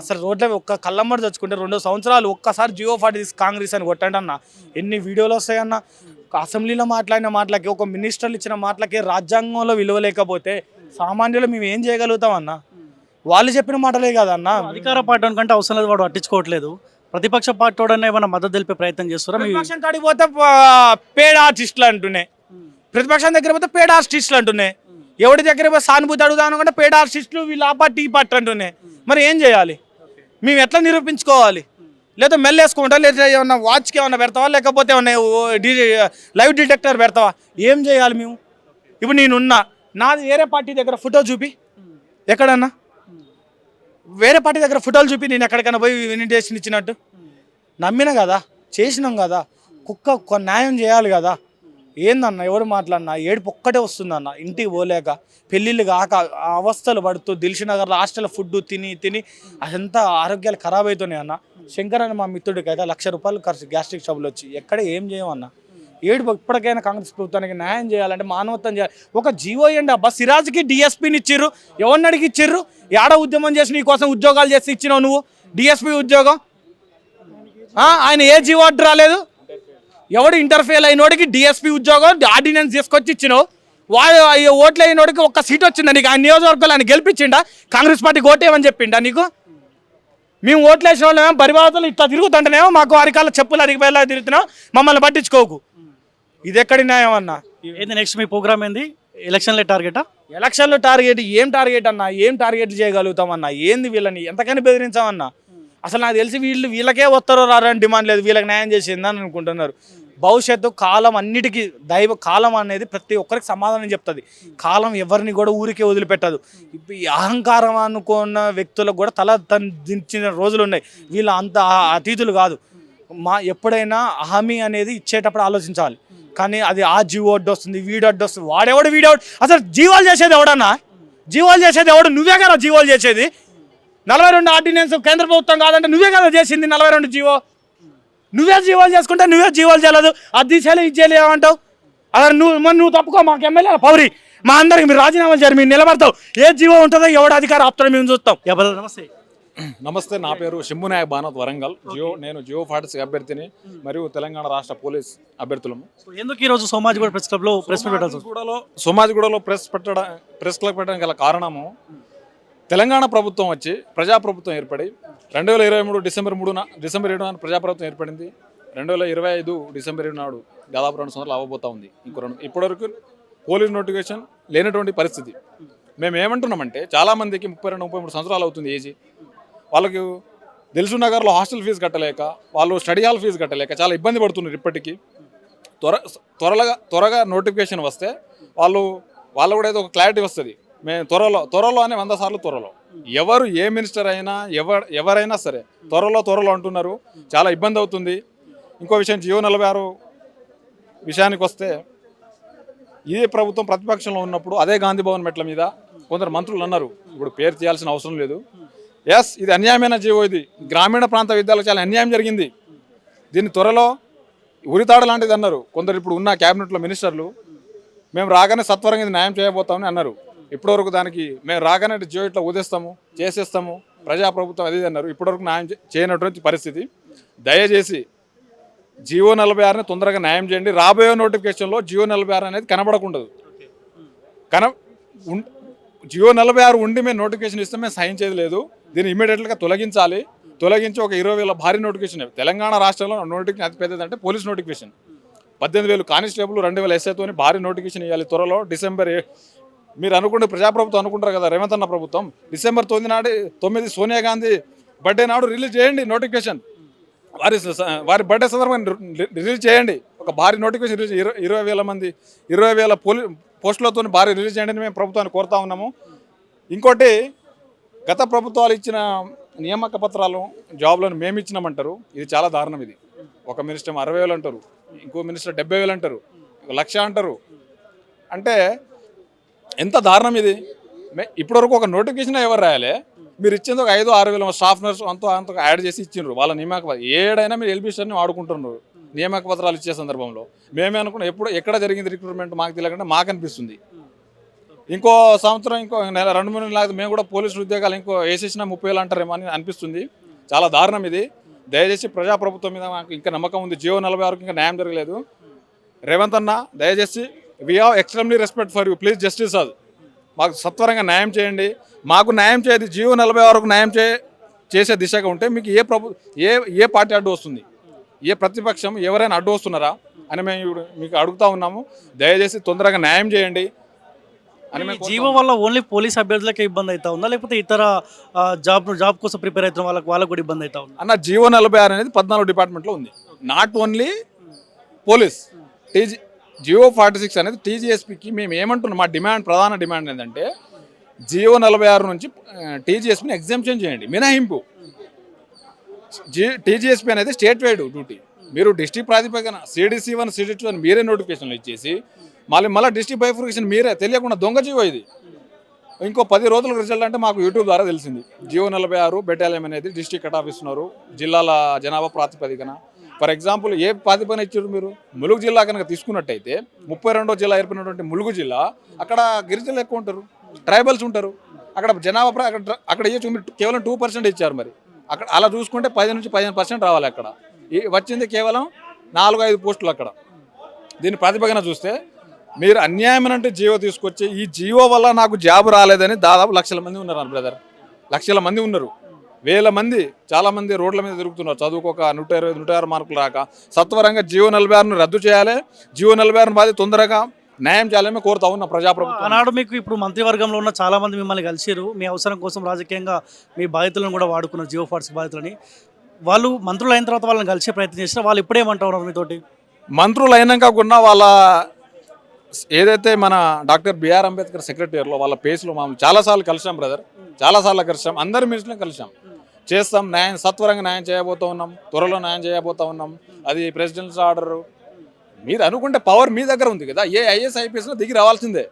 అసలు రోడ్ల ఒక్క కళ్ళమ్మడి తెచ్చుకుంటే రెండు సంవత్సరాలు ఒక్కసారి జియో ఫార్టీ కాంగ్రెస్ అని కొట్టండి అన్న. ఎన్ని వీడియోలు వస్తాయన్న అసెంబ్లీలో మాట్లాడిన మాటలకి ఒక మినిస్టర్లు ఇచ్చిన మాటలకి రాజ్యాంగంలో విలువ లేకపోతే సామాన్యులు మేము ఏం చేయగలుగుతాం అన్న? వాళ్ళు చెప్పిన మాటలే కదన్న అధికార పార్టీ కంటే అవసరం లేదు వాడు పట్టించుకోవట్లేదు. ప్రతిపక్ష పార్టీ వాడన్నా ఏమైనా మద్దతు తెలిపే ప్రయత్నం చేస్తారా? ప్రతిపక్షం కాడికి పోతే పేడ్ ఆర్టిస్టులు అంటున్నాయి. ప్రతిపక్షం దగ్గర పోతే పేడ్ ఆర్టిస్టులు అంటున్నాయి. ఎవరి దగ్గర పోయి సానుభూతి అడుగుదాం అనుకుంటే పేడ్ ఆర్టిస్టులు వీళ్ళు ఆ పార్టీ ఈ పార్టీ అంటున్నాయి మరి ఏం చేయాలి? మేము ఎట్లా నిరూపించుకోవాలి? లేదా మెల్లేసుకుంటా లేదా ఏమన్నా వాచ్కి ఏమన్నా పెడతావా? లేకపోతే ఏమన్నా ఓ డి- లైవ్ డిటెక్టర్ పెడతావా? ఏం చేయాలి మేము? ఇప్పుడు నేనున్నా. నాది వేరే పార్టీ దగ్గర ఫోటో చూపి. ఎక్కడన్నా? వేరే పార్టీ దగ్గర ఫోటోలు చూపి నేను ఎక్కడికైనా పోయి ఇన్విటేషన్ ఇచ్చినట్టు. నమ్మిన కదా? చేసినాం కదా? కుక్క న్యాయం చేయాలి కదా? ఏందన్న ఎవరు మాట్లాడినా? ఏడుపు ఒక్కటే వస్తుందన్న. ఇంటికి పోలేక పెళ్ళిళ్ళు కాక అవస్థలు పడుతూ దిల్షునగర్లో హాస్టల్ ఫుడ్ తిని తిని అదంతా ఆరోగ్యాలు ఖరాబ్ అవుతున్నాయి అన్న. శంకర్ అని మా మిత్రుడికి అయితే లక్ష రూపాయలు ఖర్చు గ్యాస్ట్రిక్ ట్రబుల్ వచ్చి ఎక్కడ ఏం చేయమన్నా? ఏడుపు ఇప్పటికైనా కాంగ్రెస్ ప్రభుత్వానికి న్యాయం చేయాలంటే మానవత్వం చేయాలి. ఒక జీవో ఏంటి అబ్బా? సిరాజ్కి డిఎస్పీని ఇచ్చిర్రు. ఎవరిని అడిగి ఇచ్చిర్రు? ఏడ ఉద్యమం చేసి నీ కోసం ఉద్యోగాలు చేసి ఇచ్చినావు నువ్వు? డిఎస్పీ ఉద్యోగం? ఆయన ఏ జీవో అడ్డు రాలేదు? ఎవడు ఇంటర్ఫేల్ అయినోడికి డిఎస్పీ ఉద్యోగం ఆర్డినెన్స్ తీసుకొచ్చి ఇచ్చినావు. వాడు ఓట్లు అయినోడికి ఒక్క సీట్ వచ్చిందా నీకు? ఆయన నియోజకవర్గాలు ఆయన గెలిపించిండా? కాంగ్రెస్ పార్టీకి ఓటేయమని చెప్పిండా నీకు? మేము ఓట్లు వేసిన వాళ్ళేమో? పరిబాధలు ఇట్లా తిరుగుతుంటేనేమో మాకు అరికాల చెప్పులు అరిగిపోయేలా తిరుగుతున్నావు. మమ్మల్ని పట్టించుకోకు. ఇది ఎక్కడి న్యాయం అన్నా? ఏంది నెక్స్ట్ మీ ప్రోగ్రామ్ ఏంది? ఎలక్షన్లే టార్గెటా ఎలక్షన్లో టార్గెట్ ఏం టార్గెట్ అన్నా? ఏం టార్గెట్ చేయగలుగుతామన్నా ఏంది వీళ్ళని? ఎంతకని బెదిరించామన్నా అసలు నాకు తెలిసి వీళ్ళు వీళ్ళకే వస్తారో రారని డిమాండ్ లేదు వీళ్ళకి న్యాయం చేసిందని అనుకుంటున్నారు. భవిష్యత్తు కాలం అన్నిటికీ దైవ కాలం అనేది ప్రతి ఒక్కరికి సమాధానం చెప్తుంది. కాలం ఎవరిని కూడా ఊరికే వదిలిపెట్టదు. ఈ అహంకారం అనుకున్న వ్యక్తులకు కూడా తల తన్ దించిన రోజులు ఉన్నాయి. వీళ్ళు అంత అతీతులు కాదు. మా ఎప్పుడైనా హామీ అనేది ఇచ్చేటప్పుడు ఆలోచించాలి. కానీ అది ఆ జీవో అడ్డు వస్తుంది వీడు అడ్డు వస్తుంది. వాడెవడు వీడెవడు? అసలు జీవాలు చేసేది ఎవడన్నా? జీవాలు చేసేది ఎవడు? నువ్వే కదా జీవాలు చేసేది. నలభై రెండు ఆర్డినెన్స్ కేంద్ర ప్రభుత్వం కాదంటే నువ్వే కదా చేసింది నలభై రెండు జీవో. నువ్వే జీవాలు చేసుకుంటే నువ్వే జీవాలు చేయలేదు. అది తీసేయాలి ఇది చేయలేదు ఏమంటావు? అసలు నువ్వు మరి నువ్వు తప్పుకో మాకు ఎమ్మెల్యే పౌరి. మా అందరికి మీరు రాజీనామాలు చేయరు మీరు నిలబడతావు. ఏ జీవో ఉంటుందో ఎవడు అధికారం ఆపుతాడో మేము చూస్తాం. నమస్తే. నమస్తే నా పేరు శంభునాయక్ బానత్ వరంగల్. జియో నేను జియో ఫార్టీస్ అభ్యర్థిని మరియు తెలంగాణ రాష్ట్ర పోలీస్ అభ్యర్థులము ఎందుకు ఈరోజు సోమాజిగూడ ప్రెస్ క్లబ్లో ప్రెస్ వచ్చింది? సోమాజిగూడలో సోమాజిగూడలో ప్రెస్ పెట్టడం ప్రెస్ క్లబ్ పెట్టడానికి గల కారణము తెలంగాణ ప్రభుత్వం వచ్చి ప్రజాప్రభుత్వం ఏర్పడి రెండు వేల ఇరవై మూడు డిసెంబర్ మూడున డిసెంబర్ ఏడు నాడు ప్రజాప్రభుత్వం ఏర్పడింది. రెండు వేల ఇరవై ఐదు డిసెంబర్ ఏడు నాడు దాదాపు రెండు సంవత్సరాలు అవ్వబోతా ఉంది ఇంకో రెండు. ఇప్పటివరకు పోలీస్ నోటిఫికేషన్ లేనటువంటి పరిస్థితి. మేము ఏమంటున్నామంటే చాలామందికి ముప్పై రెండు ముప్పై మూడు సంవత్సరాలు అవుతుంది ఏజ్. వాళ్ళకి తెలుసు నగర్లో హాస్టల్ ఫీజు కట్టలేక వాళ్ళు స్టడీ హాల్ ఫీజు కట్టలేక చాలా ఇబ్బంది పడుతున్నారు ఇప్పటికీ. త్వర త్వరగా త్వరగా నోటిఫికేషన్ వస్తే వాళ్ళు వాళ్ళు కూడా ఏదో ఒక క్లారిటీ వస్తుంది. మేము త్వరలో త్వరలో అనే వంద సార్లు త్వరలో. ఎవరు ఏ మినిస్టర్ అయినా ఎవరు ఎవరైనా సరే త్వరలో త్వరలో అంటున్నారు. చాలా ఇబ్బంది అవుతుంది. ఇంకో విషయం జియో నలభై ఆరు విషయానికి వస్తే ఇదే ప్రభుత్వం ప్రతిపక్షంలో ఉన్నప్పుడు అదే గాంధీ భవన్ మెట్ల మీద కొందరు మంత్రులు అన్నారు. ఇప్పుడు పేరు చేయాల్సిన అవసరం లేదు. ఎస్ ఇది అన్యాయమైన జీవో ఇది. గ్రామీణ ప్రాంత విద్యాలకు చాలా అన్యాయం జరిగింది. దీన్ని త్వరలో ఉరితాడు లాంటిది అన్నారు. కొందరు ఇప్పుడు ఉన్న క్యాబినెట్లో మినిస్టర్లు మేము రాగానే సత్వరంగా ఇది న్యాయం చేయబోతామని అన్నారు. ఇప్పటివరకు దానికి మేము రాగానే జియో ఇట్లా ఉదేస్తాము చేసేస్తాము. ప్రజాప్రభుత్వం అది అన్నారు. ఇప్పటివరకు న్యాయం చేయనటువంటి పరిస్థితి. దయచేసి జియో నలభై ఆరుని తొందరగా న్యాయం చేయండి. రాబోయే నోటిఫికేషన్లో జియో నలభై ఆరు అనేది కనబడకుండదు. కన జియో నలభై ఆరు ఉండి మేము నోటిఫికేషన్ ఇస్తే మేము సహించేది లేదు. దీన్ని ఇమీడియట్గా తొలగించాలి. తొలగించి ఒక ఇరవై వేల భారీ నోటిఫికేషన్. తెలంగాణ రాష్ట్రంలో నోటిఫికేషన్ అతి పెద్దది అంటే పోలీస్ నోటిఫికేషన్. పద్దెనిమిది వేలు కానిస్టేబుల్ రెండు వేల ఎస్ఐతోని భారీ నోటిఫికేషన్ ఇవ్వాలి త్వరలో. డిసెంబర్ మీరు అనుకుంటే ప్రజాప్రభుత్వం అనుకుంటారు కదా రేవంత్ అన్న ప్రభుత్వం. డిసెంబర్ తొమ్మిది నాడు తొమ్మిది సోనియా గాంధీ బర్త్డే నాడు రిలీజ్ చేయండి నోటిఫికేషన్. వారి స- వారి బర్త్డే సందర్భంగా రిలీజ్ చేయండి. ఒక భారీ నోటిఫికేషన్ రిలీజ్ ఇరవై ఇరవై వేల మంది ఇరవై వేల పోలీ పోస్టులతో భారీ రిలీజ్ చేయండి మేము ప్రభుత్వాన్ని కోరుతా ఉన్నాము. ఇంకోటి గత ప్రభుత్వాలు ఇచ్చిన నియామక పత్రాలు జాబ్లను మేము ఇచ్చినామంటారు. ఇది చాలా దారుణం ఇది. ఒక మినిస్టర్ అరవై వేలు అంటారు. ఇంకో మినిస్టర్ డెబ్బై వేలు అంటారు. ఒక లక్ష అంటారు. అంటే ఎంత దారుణం ఇది? మే- ఇప్పటివరకు ఒక నోటిఫికేషన్ ఎవరు రాయాలి? మీరు ఇచ్చింది ఒక ఐదు ఆరు వేల స్టాఫ్ నర్స్ అంతా అంత యాడ్ చేసి ఇచ్చిండ్రు. వాళ్ళ నియామక పత్రం ఏడైనా మీరు ఎల్బిస్టర్ని వాడుకుంటున్నారు. నియామక పత్రాలు ఇచ్చే సందర్భంలో. మేమే అనుకున్నాం ఎప్పుడు ఎక్కడ జరిగింది రిక్రూట్మెంట్ మాకు తెలియకుండా మాకు అనిపిస్తుంది. ఇంకో సంవత్సరం ఇంకో నెల రెండు మూడు నెలలు మేము కూడా పోలీసులు ఉద్యోగాలు ఇంకో వేసేసిన ముప్పై వేలు అంటారేమో అని అనిపిస్తుంది. చాలా దారుణం ఇది. దయచేసి ప్రజాప్రభుత్వం మీద మాకు ఇంకా నమ్మకం ఉంది. జియో నలభై వరకు ఇంకా న్యాయం జరగలేదు. రేవంత్ అన్న దయచేసి we have extremely respect for you please justice అది మాకు సత్వరంగా న్యాయం చేయండి. మాకు న్యాయం చేయదు జీవో నలభై వరకు న్యాయం చే చేసే దిశగా ఉంటే మీకు ఏ ప్రభు ఏ ఏ పార్టీ అడ్డు వస్తుంది? ఏ ప్రతిపక్షం ఎవరైనా అడ్డు వస్తున్నారా? అని మేము ఇప్పుడు మీకు అడుగుతా ఉన్నాము. దయచేసి తొందరగా న్యాయం చేయండి. అని మేము జీవో వల్ల ఓన్లీ పోలీస్ అభ్యర్థులకే ఇబ్బంది అవుతా ఉందా? లేకపోతే ఇతర జాబ్ జాబ్ కోసం ప్రిపేర్ అవుతున్న వాళ్ళకి వాళ్ళకి కూడా ఇబ్బంది అవుతా ఉందా? అన్న జీవో నలభై ఆరు అనేది పద్నాలుగు డిపార్ట్మెంట్లో ఉంది. Not only police TG GO forty six అనేది టీజీఎస్పీకి మేము ఏమంటున్నాం మా డిమాండ్ ప్రధాన డిమాండ్ ఏంటంటే జియో నలభై ఆరు నుంచి టీజీఎస్పీని ఎగ్జామ్షన్ చేయండి మినహాయింపు. జీ టీజీఎస్పీ అనేది స్టేట్ వైడ్ డ్యూటీ మీరు డిస్టిక్ ప్రాతిపదికన సిడిసి వన్ సిడి టూ అని మీరే నోటిఫికేషన్లు ఇచ్చేసి మళ్ళీ మళ్ళీ డిస్టిక్ బైఫికేషన్ మీరే తెలియకుండా దొంగ జీవో ఇది. ఇంకో పది రోజుల రిజల్ట్ అంటే మాకు యూట్యూబ్ ద్వారా తెలిసింది. జియో నలభై ఆరు బెటాలియం అనేది డిస్టిక్ కట్ ఆఫ్ ఇస్తున్నారు జిల్లాల జనాభా ప్రాతిపదికన. ఫర్ ఎగ్జాంపుల్ ఏ ప్రాతిపదికన ఇచ్చారు మీరు? ములుగు జిల్లా కనుక తీసుకున్నట్టయితే ముప్పై రెండో జిల్లా ఏర్పడినటువంటి ములుగు జిల్లా అక్కడ గిరిజనులు ఎక్కువ ఉంటారు ట్రైబల్స్ ఉంటారు. అక్కడ జనాభా అక్కడ అక్కడ ఇవ్వచ్చు మీరు కేవలం టూ పర్సెంట్ ఇచ్చారు మరి. అక్కడ అలా చూసుకుంటే పది నుంచి పదిహేను పర్సెంట్ రావాలి అక్కడ. వచ్చింది కేవలం నాలుగు ఐదు పోస్టులు అక్కడ. దీని ప్రతిభగన చూస్తే మీరు అన్యాయం అంటే జీవో తీసుకొచ్చి ఈ జీవో వల్ల నాకు జాబ్ రాలేదని దాదాపు లక్షల మంది ఉన్నారు బ్రదర్. లక్షల మంది ఉన్నారు. వేల మంది చాలా మంది రోడ్ల మీద తిరుగుతున్నారు. చదువుకోక నూట ఇరవై నూట ఆరు మార్కులు రాక సత్వరంగా జీవో నలభై ఆరును రద్దు చేయాలి. జీవో నలభై ఆరును బాధ తొందరగా న్యాయం చేయాలని కోరుతా ఉన్న ప్రజాప్రభుత్వం. ఆనాడు మీకు ఇప్పుడు మంత్రివర్గంలో ఉన్న చాలా మంది మిమ్మల్ని కలిసిరు మీ అవసరం కోసం రాజకీయంగా మీ బాధితులను కూడా వాడుకున్నారు జియో ఫార్ట్స్ బాధితులని వాళ్ళు మంత్రులు అయిన తర్వాత వాళ్ళని కలిసే ప్రయత్నం చేసినా వాళ్ళు ఇప్పుడేమంటా ఉన్నారు మీతోటి? మంత్రులు అయినాక కూడా వాళ్ళ ఏదైతే మన డాక్టర్ బిఆర్ అంబేద్కర్ సెక్రటరీలో వాళ్ళ పేజ్లో మనం చాలాసార్లు కలిసాం బ్రదర్. చాలాసార్లు కలిసాం. అందరి మినిస్టర్లను కలిసాం. చేస్తాం న్యాయం సత్వరంగా న్యాయం చేయబోతూ ఉన్నాం త్వరలో న్యాయం చేయబోతా ఉన్నాం. అది ప్రెసిడెంట్స్ ఆర్డర్. మీరు అనుకుంటే పవర్ మీ దగ్గర ఉంది కదా. ఏ ఐఏఎస్ ఐపీఎస్లో దిగి రావాల్సిందే.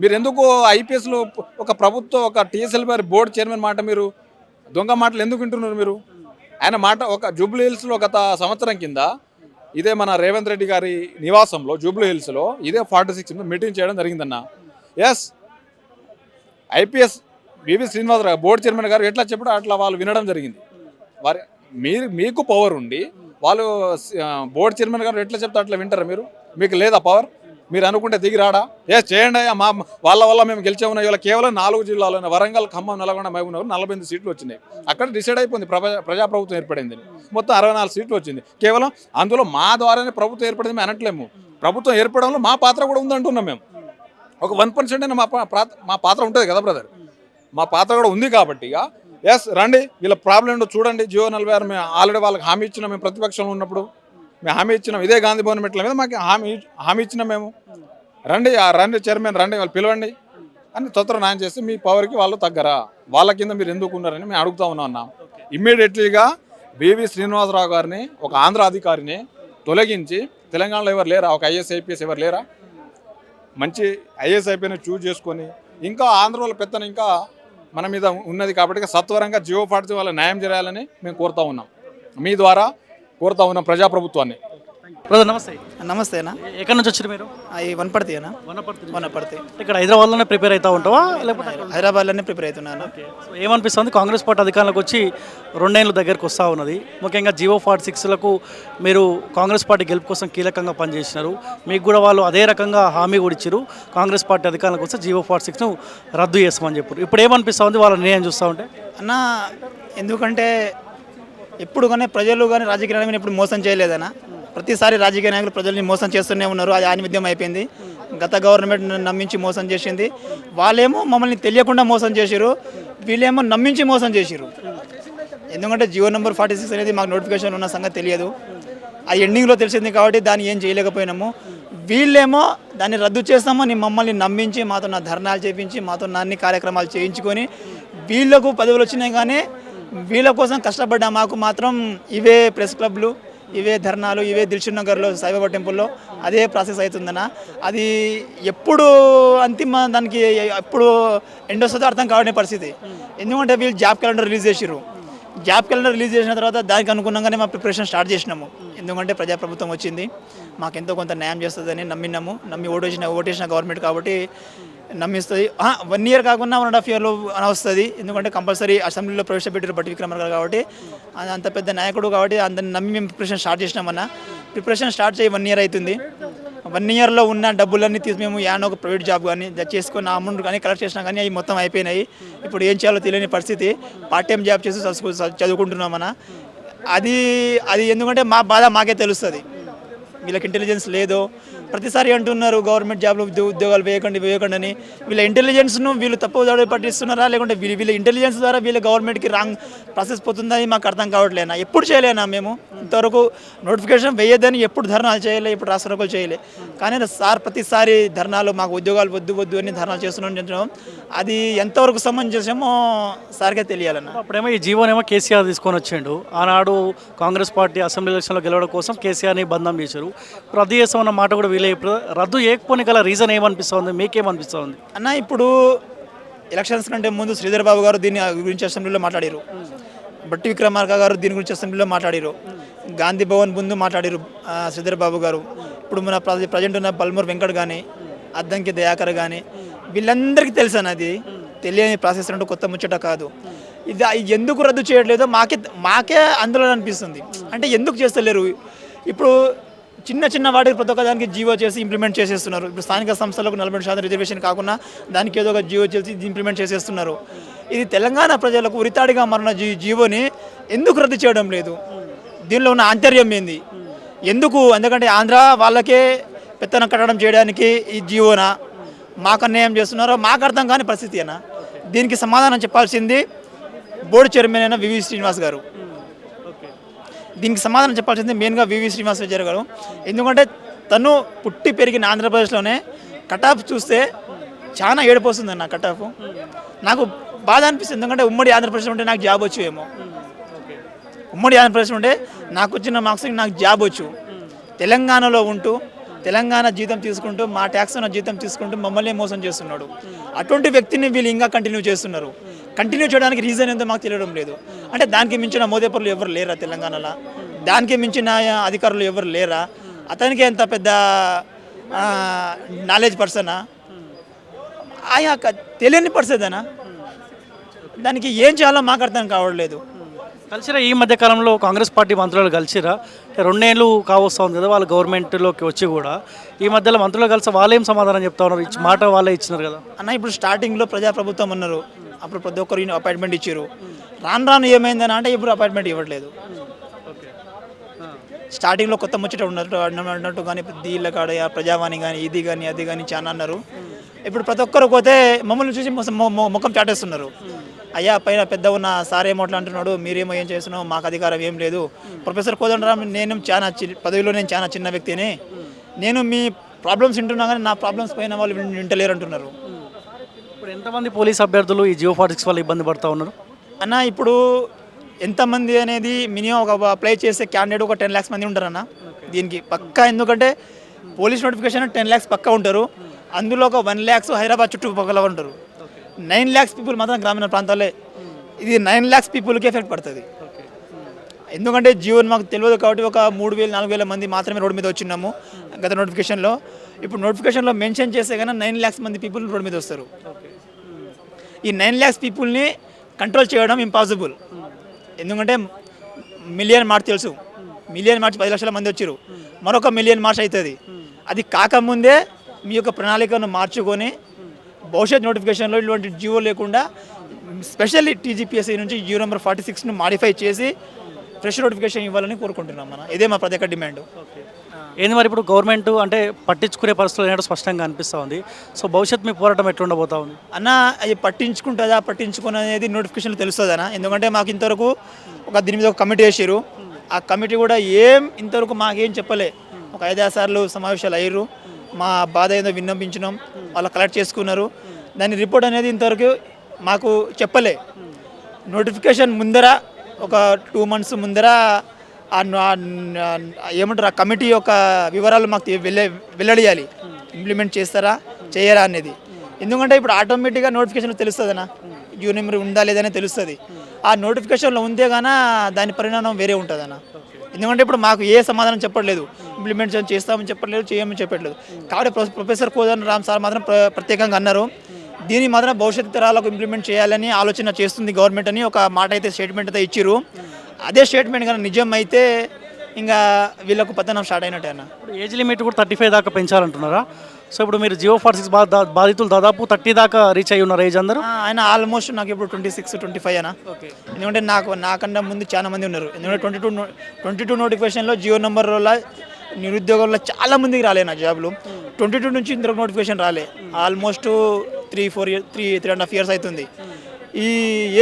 మీరు ఎందుకు ఐపీఎస్లో ఒక ప్రభుత్వం ఒక టీఎస్ఎల్ గారి బోర్డు చైర్మన్ మాట మీరు దొంగ మాటలు ఎందుకు వింటున్నారు మీరు? ఆయన మాట ఒక జూబ్లీ హిల్స్లో గత సంవత్సరం కింద ఇదే మన రేవంత్ రెడ్డి గారి నివాసంలో జూబ్లీ హిల్స్లో ఇదే ఫార్టీ సిక్స్ మీటింగ్ చేయడం జరిగిందన్న. S IPS BB Srinivasa Rao board chairman గారు ఎట్లా చెప్పడం అట్లా వాళ్ళు వినడం జరిగింది. వారి మీరు మీకు పవర్ ఉండి వాళ్ళు బోర్డు చైర్మన్ గారు ఎట్లా చెప్తే అట్లా వింటారా మీరు? మీకు లేదా పవర్ మీరు అనుకుంటే దిగి రాడా? ఏ చేయండి అయ్యా మా వాళ్ళ వల్ల మేము గెలిచామన్న ఇవాళ కేవలం నాలుగు జిల్లాలోనే వరంగల్ ఖమ్మం నల్గొండ మహబూబ్నగర్ నలభై ఎనిమిది సీట్లు వచ్చినాయి. అక్కడ డిసైడ్ అయిపోయింది ప్రజా ప్రజాప్రభుత్వం ఏర్పడింది మొత్తం అరవై నాలుగు సీట్లు వచ్చింది. కేవలం అందులో మా ద్వారానే ప్రభుత్వం ఏర్పడింది మేము అనట్లేము. ప్రభుత్వం ఏర్పడంలో మా పాత్ర కూడా ఉందంటున్నాం మేము. ఒక వన్ పర్సెంట్ అయినా మా మా పాత్ర ఉంటుంది కదా బ్రదర్? మా పాత్ర కూడా ఉంది కాబట్టి ఇక. ఎస్ రండి. వీళ్ళ ప్రాబ్లం ఏంటో చూడండి. జియో నలభై ఆరు మేము ఆల్రెడీ వాళ్ళకి హామీ ఇచ్చినాం. మేము ప్రతిపక్షంలో ఉన్నప్పుడు మేము హామీ ఇచ్చినాం. ఇదే గాంధీ భవన్ మెట్ల మీద మాకు హామీ హామీ ఇచ్చినాం మేము. రండి ఆ రండి చైర్మన్ రండి వాళ్ళు పిలవండి. అని తొందర న్యాయం చేస్తే మీ పవర్కి వాళ్ళు తగ్గరా. వాళ్ళ కింద మీరు ఎందుకు ఉన్నారని మేము అడుగుతా ఉన్నాం అన్నాం. ఇమ్మీడియట్లీగా బీవీ శ్రీనివాసరావు గారిని ఒక ఆంధ్ర అధికారిని తొలగించి తెలంగాణలో ఎవరు లేరా? ఒక ఐఎస్ ఐపీఎస్ ఎవరు లేరా? మంచి ఐఏఎస్ చూజ్ చేసుకొని ఇంకా ఆంధ్రలో పెత్తన ఇంకా మన మీద ఉన్నది కాబట్టి సత్వరంగా జియో ఫార్టీ వాళ్ళ న్యాయం చేయాలని మేము కోరుతా ఉన్నాం. మీ ద్వారా కోరుతా ఉన్నాం ప్రజాప్రభుత్వాన్ని. బ్రదర్ నమస్తే. నమస్తేనా ఎక్కడి నుంచి వచ్చారు మీరు? అవి వనపడతాయనా వనపర్తి నుంచి. వనపడతాయి ఇక్కడ హైదరాబాద్లోనే ప్రిపేర్ అవుతా ఉంటావా? లేకపోతే హైదరాబాద్లోనే ప్రిపేర్ అవుతున్నాను ఏమనిపిస్తుంది? కాంగ్రెస్ పార్టీ అధికారంలోకి వచ్చి రెండేళ్ళ దగ్గరకు వస్తూ ఉన్నది. ముఖ్యంగా జియో ఫార్టీ సిక్స్లకు మీరు కాంగ్రెస్ పార్టీ గెలుపు కోసం కీలకంగా పనిచేసినారు. మీకు కూడా వాళ్ళు అదే రకంగా హామీ కూడా ఇచ్చారు కాంగ్రెస్ పార్టీ అధికారంలోకి వస్తే జియో ఫార్టీ సిక్స్ను రద్దు చేస్తామని చెప్పారు. ఇప్పుడు ఏమనిపిస్తూ ఉంది వాళ్ళ నిర్ణయం చూస్తూ ఉంటే? అన్న ఎందుకంటే ఎప్పుడు కానీ ప్రజలు కానీ రాజకీయ నాయకులు ఎప్పుడు మోసం చేయలేదన్న. ప్రతిసారి రాజకీయ నాయకులు ప్రజల్ని మోసం చేస్తూనే ఉన్నారు. అది ఆనిమిద్యం అయిపోయింది. గత గవర్నమెంట్ నమ్మించి మోసం చేసింది. వాళ్ళేమో మమ్మల్ని తెలియకుండా మోసం చేసిరు వీళ్ళేమో నమ్మించి మోసం చేసిరు ఎందుకంటే జియో నెంబర్ ఫార్టీ సిక్స్ అనేది మాకు నోటిఫికేషన్ ఉన్న సంగతి తెలియదు. ఆ ఎండింగ్లో తెలిసింది కాబట్టి దాన్ని ఏం చేయలేకపోయినాము. వీళ్ళేమో దాన్ని రద్దు చేస్తామని మమ్మల్ని నమ్మించి మాతో నా ధర్నాలు చేయించి మాతో నాన్ని కార్యక్రమాలు చేయించుకొని వీళ్ళకు పదవులు వచ్చినాయి కానీ వీళ్ళ కోసం కష్టపడ్డా. మాకు మాత్రం ఇవే ప్రెస్ క్లబ్లు. ఇవే ధర్నాలు ఇవే దిల్షుక్ నగర్లో సాయిబాబా టెంపుల్లో అదే ప్రాసెస్ అవుతుందన్న. అది ఎప్పుడు అంతిమ దానికి ఎప్పుడు ఎండ్ వస్తుందో అర్థం కావడం పరిస్థితి. ఎందుకంటే వీళ్ళు జాబ్ క్యాలెండర్ రిలీజ్ చేసిర్రు. జాబ్ క్యాలెండర్ రిలీజ్ చేసిన తర్వాత దానికి అనుగుణంగానే మా ప్రిపరేషన్ స్టార్ట్ చేసినాము. ఎందుకంటే ప్రజాప్రభుత్వం వచ్చింది. మాకు ఎంతో కొంత న్యాయం చేస్తుందని నమ్మినాము. నమ్మి ఓటేసిన ఓటేసిన గవర్నమెంట్ కాబట్టి నమ్మిస్తుంది. వన్ ఇయర్ కాకుండా వన్ అండ్ హాఫ్ ఇయర్లో వస్తుంది ఎందుకంటే కంపల్సరీ అసెంబ్లీలో ప్రవేశపెట్టారు బట్టి విక్రమర్ గారు కాబట్టి. అది అంత పెద్ద నాయకుడు కాబట్టి అందరిని నమ్మి మేము ప్రిపరేషన్ స్టార్ట్ చేసినామన్న ప్రిపరేషన్ స్టార్ట్ చేయి వన్ ఇయర్ అవుతుంది వన్ ఇయర్లో ఉన్న డబ్బులన్నీ తీసి మేము యానో ఒక ప్రైవేట్ జాబ్ కానీ చేసుకుని అమౌంట్ కానీ కలెక్ట్ చేసినా కానీ అవి మొత్తం అయిపోయినాయి. ఇప్పుడు ఏం చేయాలో తెలియని పరిస్థితి. పార్ట్ టైం జాబ్ చేసి చదువుకుంటున్నామన్న అది అది ఎందుకంటే మా బాధ మాకే తెలుస్తుంది. వీళ్ళకి ఇంటెలిజెన్స్ లేదో ప్రతిసారి అంటున్నారు గవర్నమెంట్ జాబ్లో ఉద్యో- ఉద్యోగాలు వేయకండి వేయకండి అని వీళ్ళ ఇంటెలిజెన్స్ను వీళ్ళు తప్పు దాడి పట్టిస్తున్నారా? లేకుంటే వీళ్ళ వీళ్ళ ఇంటెలిజెన్స్ ద్వారా వీళ్ళ గవర్నమెంట్కి రాంగ్ ప్రాసెస్ పోతుందని మాకు అర్థం కావట్లేనా? ఎప్పుడు చేయలేనా మేము? ఇంతవరకు నోటిఫికేషన్ వేయద్దని ఎప్పుడు ధర్నాలు చేయలే ఇప్పుడు రాష్ట్ర చేయలే. కానీ సార్ ప్రతిసారి ధర్నాలు మాకు ఉద్యోగాలు వద్దు వద్దు అని ధర్నాలు చేస్తున్నాం చెప్పడం అది ఎంతవరకు సమంజసమో సార్కే తెలియాలన్న. అప్పుడేమో ఈ జీవోనేమో కేసీఆర్ తీసుకొని వచ్చిండు. ఆనాడు కాంగ్రెస్ పార్టీ అసెంబ్లీ ఎలక్షన్లో గెలవడం కోసం కేసీఆర్ని బంధం చేశారు. ఇప్పుడు దేశం చేస్తామన్న మాట కూడా వీలే ఇప్పుడు రద్దు చేయకపోని గల రీజన్ ఏమనిపిస్తుంది? మీకేమనిపిస్తుంది? అన్న ఇప్పుడు ఎలక్షన్స్ కంటే ముందు శ్రీధర్ బాబు గారు దీని గురించి అసెంబ్లీలో మాట్లాడారు. బట్టి విక్రమార్క గారు దీని గురించి అసెంబ్లీలో మాట్లాడారు. గాంధీ భవన్ ముందు మాట్లాడారు శ్రీధర్ బాబు గారు. ఇప్పుడు మన ప్రజెంట్ ఉన్న పల్మూరు వెంకట్ కానీ అద్దంకి దయాకర్ కానీ వీళ్ళందరికీ తెలుసు అన్నది తెలియని ప్రాసెస్ అంటూ కొత్త ముచ్చట కాదు. ఇది ఇది ఎందుకు రద్దు చేయట్లేదో మాకే మాకే ఆందోళన అనిపిస్తుంది. అంటే ఎందుకు చేస్తలేరు? ఇప్పుడు చిన్న చిన్న వాటికి ప్రతి ఒక్క దానికి జీవో చేసి ఇంప్లిమెంట్ చేసేస్తున్నారు. ఇప్పుడు స్థానిక సంస్థలకు నలభై శాతం రిజర్వేషన్ కాకుండా దానికి ఏదో ఒక జీవో చేసి ఇంప్లిమెంట్ చేసేస్తున్నారు. ఇది తెలంగాణ ప్రజలకు ఉరితాడిగా మారిన జీ జీవోని ఎందుకు రద్దు చేయడం లేదు? దీనిలో ఉన్న ఆంతర్యం ఏంది? ఎందుకు? ఎందుకంటే ఆంధ్ర వాళ్ళకే పెత్తనం కట్టడం చేయడానికి ఈ జీవోనా? మాకు అన్యాయం చేస్తున్నారో మాకు అర్థం కాని పరిస్థితి అయినా దీనికి సమాధానం చెప్పాల్సింది బోర్డు చైర్మన్ అయిన వివి శ్రీనివాస్ గారు. దీనికి సమాధానం చెప్పాల్సింది మెయిన్గా వివి శ్రీనివాసరావు గారు ఎందుకంటే తను పుట్టి పెరిగిన ఆంధ్రప్రదేశ్లోనే కటాఫ్ చూస్తే చాలా ఏడిపోతుంది నా కటాఫ్. నాకు బాధ అనిపిస్తుంది. ఎందుకంటే ఉమ్మడి ఆంధ్రప్రదేశ్ ఉంటే నాకు జాబ్ వచ్చు ఏమో. ఉమ్మడి ఆంధ్రప్రదేశ్ ఉంటే నాకు వచ్చిన మార్క్స్ నాకు జాబ్ వచ్చు. తెలంగాణలో ఉంటూ తెలంగాణ జీతం తీసుకుంటూ మా ట్యాక్స్ ఉన్న జీతం తీసుకుంటూ మమ్మల్ని మోసం చేస్తున్నాడు. అటువంటి వ్యక్తిని వీళ్ళు ఇంకా కంటిన్యూ చేస్తున్నారు. కంటిన్యూ చేయడానికి రీజన్ ఏంటో మాకు తెలియడం లేదు. అంటే దానికి మించిన మోదేపరులు ఎవరు లేరా తెలంగాణలో? దానికి మించిన అధికారులు ఎవరు లేరా? అతనికి ఎంత పెద్ద నాలెడ్జ్ పర్సనా ఆయా తెలియని పరిస్థితేనా దానికి ఏం చేయాలో మాకు అర్థం కావట్లేదు. కలిసిరా ఈ మధ్య కాలంలో కాంగ్రెస్ పార్టీ మంత్రులు కలిసిరా? రెండేళ్ళు కావస్తుంది కదా వాళ్ళు గవర్నమెంట్లోకి వచ్చి కూడా. ఈ మధ్యలో మంత్రులు కలిసి వాళ్ళేం సమాధానం చెప్తా ఉన్నారు? మాట వాళ్ళే ఇచ్చినారు కదా. అన్న ఇప్పుడు స్టార్టింగ్లో ప్రజాప్రభుత్వం ఉన్నారు అప్పుడు ప్రతి ఒక్కరు అపాయింట్మెంట్ ఇచ్చారు. రాను రాను ఏమైందని అంటే ఇప్పుడు అపాయింట్మెంట్ ఇవ్వట్లేదు. స్టార్టింగ్లో కొత్త ముచ్చట ఉన్నట్టు అన్నట్టు కానీ దీళ్ళ కాడ ప్రజావాణి కానీ ఇది కానీ అది కానీ చాలా అన్నారు. ఇప్పుడు ప్రతి ఒక్కరు పోతే మమ్మల్ని చూసి ముఖం చాటేస్తున్నారు. అయ్యా పైన పెద్ద ఉన్న సార్ ఏమో అట్లా అంటున్నాడు మీరేమో ఏం చేస్తున్నావు మాకు అధికారం ఏం లేదు. ప్రొఫెసర్ కోదండరామ్ నేను చాలా చి- పదవిలో నేను చాలా చిన్న వ్యక్తిని. నేను మీ ప్రాబ్లమ్స్ వింటున్నా కానీ నా ప్రాబ్లమ్స్ పైన వాళ్ళు వింటలేరు అంటున్నారు ఇప్పుడు ఎంతమంది పోలీస్ అభ్యర్థులు ఈ జియో ఫార్టీ సిక్స్ వల్ల ఇబ్బంది పడతా ఉన్నారు? అన్న ఇప్పుడు ఎంతమంది అనేది మినిమం ఒక అప్లై చేసే క్యాండిడేట్ ఒక టెన్ ల్యాక్స్ మంది ఉంటారన్న. దీనికి పక్కా ఎందుకంటే పోలీస్ నోటిఫికేషన్ టెన్ ల్యాక్స్ పక్కా ఉంటారు. అందులో ఒక వన్ ల్యాక్స్ హైదరాబాద్ చుట్టుపక్కల ఉంటారు. నైన్ ల్యాక్స్ పీపుల్ మాత్రం గ్రామీణ ప్రాంతాలే. ఇది నైన్ ల్యాక్స్ పీపుల్కి ఎఫెక్ట్ పడుతుంది. ఎందుకంటే జీవన్ మాకు తెలియదు కాబట్టి ఒక మూడు వేలు నాలుగు వేల మంది మాత్రమే రోడ్డు మీద వచ్చినాము గత నోటిఫికేషన్లో ఇప్పుడు నోటిఫికేషన్లో మెన్షన్ చేస్తే కన్నా నైన్ ల్యాక్స్ మంది పీపుల్ రోడ్డు మీద వస్తారు. ఈ నైన్ ల్యాక్స్ పీపుల్ని కంట్రోల్ చేయడం ఇంపాసిబుల్ ఎందుకంటే మిలియన్ మార్చ్ తెలుసు. మిలియన్ మార్చ్ పది లక్షల మంది వచ్చారు మరొక మిలియన్ మార్చ్ అవుతుంది అది కాకముందే మీ యొక్క ప్రణాళికను మార్చుకొని భవిష్యత్ నోటిఫికేషన్లో ఇటువంటి జియో లేకుండా స్పెషల్లీ టీజీపీఎస్సీ నుంచి జియో నెంబర్ ఫార్టీ సిక్స్ను మాడిఫై చేసి ఫ్రెష్ నోటిఫికేషన్ ఇవ్వాలని కోరుకుంటున్నాం మనం. ఇదే మా ప్రత్యేక డిమాండ్ ఏంది మరి ఇప్పుడు గవర్నమెంట్ అంటే పట్టించుకునే పరిస్థితులు ఏంటో స్పష్టంగా అనిపిస్తూ ఉంది. సో భవిష్యత్ మీ పోరాటం ఎట్లుండబోతా ఉంది? అన్న అది పట్టించుకుంటుందా పట్టించుకుని అనేది నోటిఫికేషన్లు తెలుస్తుందనా ఎందుకంటే మాకు ఇంతవరకు ఒక దీని మీద ఒక కమిటీ వేసారు ఆ కమిటీ కూడా ఏం ఇంతవరకు మాకేం చెప్పలే. ఒక ఐదారు సార్లు సమావేశాలు అయ్యారు మా బాధ ఏదో విన్నపించినాం వాళ్ళు కలెక్ట్ చేసుకున్నారు. దాని రిపోర్ట్ అనేది ఇంతవరకు మాకు చెప్పలే. నోటిఫికేషన్ ముందర ఒక టూ మంత్స్ ముందర ఏమంటారు ఆ కమిటీ యొక్క వివరాలు మాకు వెళ్ళే వెల్లడియాలి. ఇంప్లిమెంట్ చేస్తారా చేయరా అనేది. ఎందుకంటే ఇప్పుడు ఆటోమేటిక్గా నోటిఫికేషన్ తెలుస్తుందనా డ్యూ నెంబర్ ఉందా లేదని తెలుస్తుంది. ఆ నోటిఫికేషన్లో ఉంటే గాన దాని పరిణామం వేరే ఉంటుందన్న. ఎందుకంటే ఇప్పుడు మాకు ఏ సమాధానం చెప్పట్లేదు. ఇంప్లిమెంట్ చేస్తామని చెప్పట్లేదు చేయమని చెప్పట్లేదు. కాబట్టి ప్రొ- ప్రొఫెసర్ కోదన్ రామ్ సార్ మాత్రం ప్ర- ప్రత్యేకంగా అన్నారు. దీన్ని మాత్రం భవిష్యత్ తరాలకు ఇంప్లిమెంట్ చేయాలని ఆలోచన చేస్తుంది గవర్నమెంట్ అని ఒక మాట అయితే స్టేట్మెంట్ అయితే ఇచ్చారు అదే స్టేట్మెంట్ కానీ నిజం అయితే ఇంకా వీళ్ళకు పతనం స్టార్ట్ అయినట్టే అన్న. ఇప్పుడు ఏజ్ లిమిట్ కూడా థర్టీ ఫైవ్ దాకా పెంచాలంటున్నారా? సో ఇప్పుడు మీరు జియో ఫార్ సిక్స్ బాధితులు దాదాపు థర్టీ దాకా రీచ్ అయ్యి ఉన్నారు ఏజ్ అందరూ? ఆయన ఆల్మోస్ట్ నాకు ఇప్పుడు ట్వంటీ సిక్స్ ట్వంటీ ఫైవ్ అన్న. ఓకే. ఎందుకంటే నాకు నాకన్నా ముందు చాలా మంది ఉన్నారు. ఎందుకంటే ట్వంటీ టూ ట్వంటీ టూ నోటిఫికేషన్లో జియో నెంబర్ వల్ల నిరుద్యోగంలో చాలా మందికి రాలే నా జాబ్లు. ట్వంటీ టూ నుంచి ఇంతకు నోటిఫికేషన్ రాలే. Almost three four year three three and half years అవుతుంది. ఈ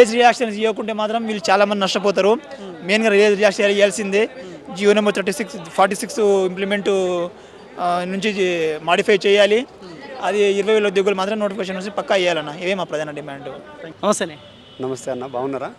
ఏజ్ రియాక్షన్ ఇవ్వకుంటే మాత్రం వీళ్ళు చాలా మంది నష్టపోతారు మెయిన్గా ఏజ్ రియాక్షన్ ఇవ్వాల్సిందే GO number thirty six forty six implement నుంచి మాడిఫై చేయాలి. అది ఇరవై వేల ఉద్యోగులు మాత్రం నోటిఫికేషన్ నుంచి పక్కా ఇవ్వాలన్న ఇవే మా ప్రధాన డిమాండ్ నమస్తేనే నమస్తే అన్న బాగున్నారా?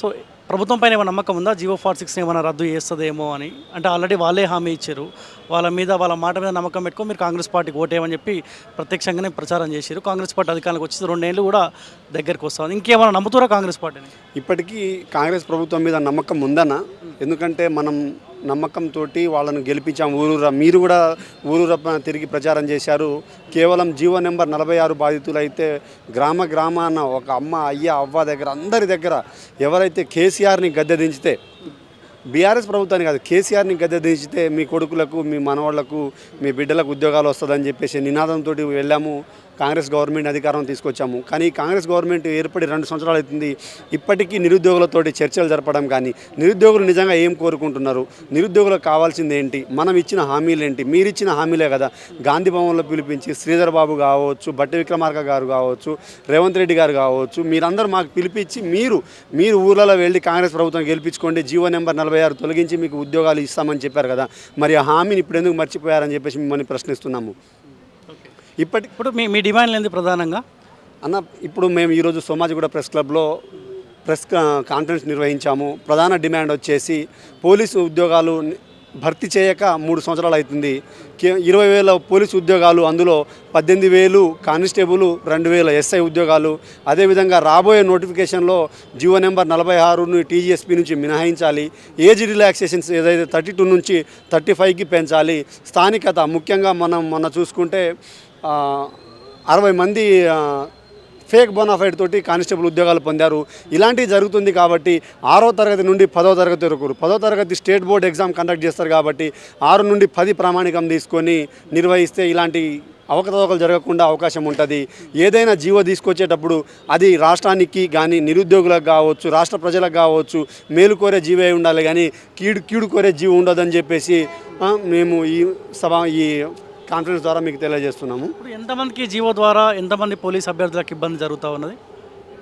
సో ప్రభుత్వం పైన ఏమైనా నమ్మకం ఉందా? జియో ఫార్ సిక్స్ ఏమైనా రద్దు చేస్తుందేమో అని? అంటే ఆల్రెడీ వాళ్ళే హామీ ఇచ్చారు. వాళ్ళ మీద వాళ్ళ మాట మీద నమ్మకం పెట్టుకో మీరు కాంగ్రెస్ పార్టీకి ఓటేయమని చెప్పి ప్రత్యక్షంగానే ప్రచారం చేశారు. కాంగ్రెస్ పార్టీ అధికారులకు వచ్చి రెండేళ్ళు కూడా దగ్గరికి వస్తుంది. ఇంకేమైనా నమ్ముతారా కాంగ్రెస్ పార్టీని? ఇప్పటికీ కాంగ్రెస్ ప్రభుత్వం మీద నమ్మకం ఉందనా? ఎందుకంటే మనం నమ్మకంతో వాళ్ళను గెలిపించాం ఊరూర. మీరు కూడా ఊరూర తిరిగి ప్రచారం చేశారు. కేవలం జీవో నెంబర్ నలభై ఆరు బాధితులు అయితే గ్రామ గ్రామాన ఒక అమ్మ అయ్య అవ్వ దగ్గర అందరి దగ్గర ఎవరైతే కేసీఆర్ని గద్దె దించితే బీఆర్ఎస్ ప్రభుత్వాన్ని కాదు కేసీఆర్ని గద్దె దించితే మీ కొడుకులకు మీ మనవాళ్ళకు మీ బిడ్డలకు ఉద్యోగాలు వస్తుందని చెప్పేసి నినాదంతో వెళ్ళాము. కాంగ్రెస్ గవర్నమెంట్ అధికారం తీసుకొచ్చాము. కానీ కాంగ్రెస్ గవర్నమెంట్ ఏర్పడి రెండు సంవత్సరాలు అవుతుంది. ఇప్పటికీ నిరుద్యోగులతోటి చర్చలు జరపడం కానీ నిరుద్యోగులు నిజంగా ఏం కోరుకుంటున్నారు? నిరుద్యోగులకు కావాల్సింది ఏంటి? మనం ఇచ్చిన హామీలు ఏంటి? మీరు ఇచ్చిన హామీలే కదా. గాంధీ భవన్లో పిలిపించి శ్రీధర్ బాబు కావచ్చు బట్టి విక్రమార్క గారు కావచ్చు రేవంత్ రెడ్డి గారు కావచ్చు మీరందరూ మాకు పిలిపించి మీరు మీరు ఊర్లలో వెళ్ళి కాంగ్రెస్ ప్రభుత్వం గెలిపించుకోండి జీవో నెంబర్ నలభై ఆరు తొలగించి మీకు ఉద్యోగాలు ఇస్తామని చెప్పారు కదా. మరి ఆ హామీని ఇప్పుడు ఎందుకు మర్చిపోయారని చెప్పేసి మిమ్మల్ని ప్రశ్నిస్తున్నాము. ఇప్పటి ఇప్పుడు మీ మీ డిమాండ్లు ఏంది ప్రధానంగా? అన్న ఇప్పుడు మేము ఈరోజు సోమాజిగూడ ప్రెస్ క్లబ్లో ప్రెస్ కాన్ఫరెన్స్ నిర్వహించాము. ప్రధాన డిమాండ్ వచ్చేసి పోలీసు ఉద్యోగాలు భర్తీ చేయక మూడు సంవత్సరాలు అవుతుంది కే ఇరవై వేల పోలీసు ఉద్యోగాలు అందులో పద్దెనిమిది వేలు కానిస్టేబుల్ రెండు వేల ఎస్ఐ ఉద్యోగాలు. అదేవిధంగా రాబోయే నోటిఫికేషన్లో జియో నెంబర్ నలభై ఆరును టీజీఎస్పీ నుంచి మినహాయించాలి. ఏజ్ రిలాక్సేషన్స్ ఏదైతే థర్టీ టూ నుంచి థర్టీ ఫైవ్కి పెంచాలి. స్థానికత ముఖ్యంగా మనం మొన్న చూసుకుంటే అరవై మంది ఫేక్ బోనాఫైడ్ తోటి కానిస్టేబుల్ ఉద్యోగాలు పొందారు. ఇలాంటివి జరుగుతుంది కాబట్టి ఆరో తరగతి నుండి పదో తరగతి వరకు పదో తరగతి స్టేట్ బోర్డ్ ఎగ్జామ్ కండక్ట్ చేస్తారు కాబట్టి ఆరు నుండి పది ప్రామాణికం తీసుకొని నిర్వహిస్తే ఇలాంటి అవకతవకలు జరగకుండా అవకాశం ఉంటుంది. ఏదైనా జీవో తీసుకొచ్చేటప్పుడు అది రాష్ట్రానికి కానీ నిరుద్యోగులకు కావచ్చు రాష్ట్ర ప్రజలకు కావచ్చు మేలు కోరే జీవే ఉండాలి కానీ కీడు కీడు కోరే జీవి ఉండదని చెప్పేసి మేము ఈ సభ ఈ కాన్ఫరెన్స్ ద్వారా మీకు తెలియజేస్తున్నాము. ఇప్పుడు ఎంతమందికి జీవో ద్వారా ఎంతమంది పోలీస్ అభ్యర్థులకు ఇబ్బంది జరుగుతూ ఉన్నది?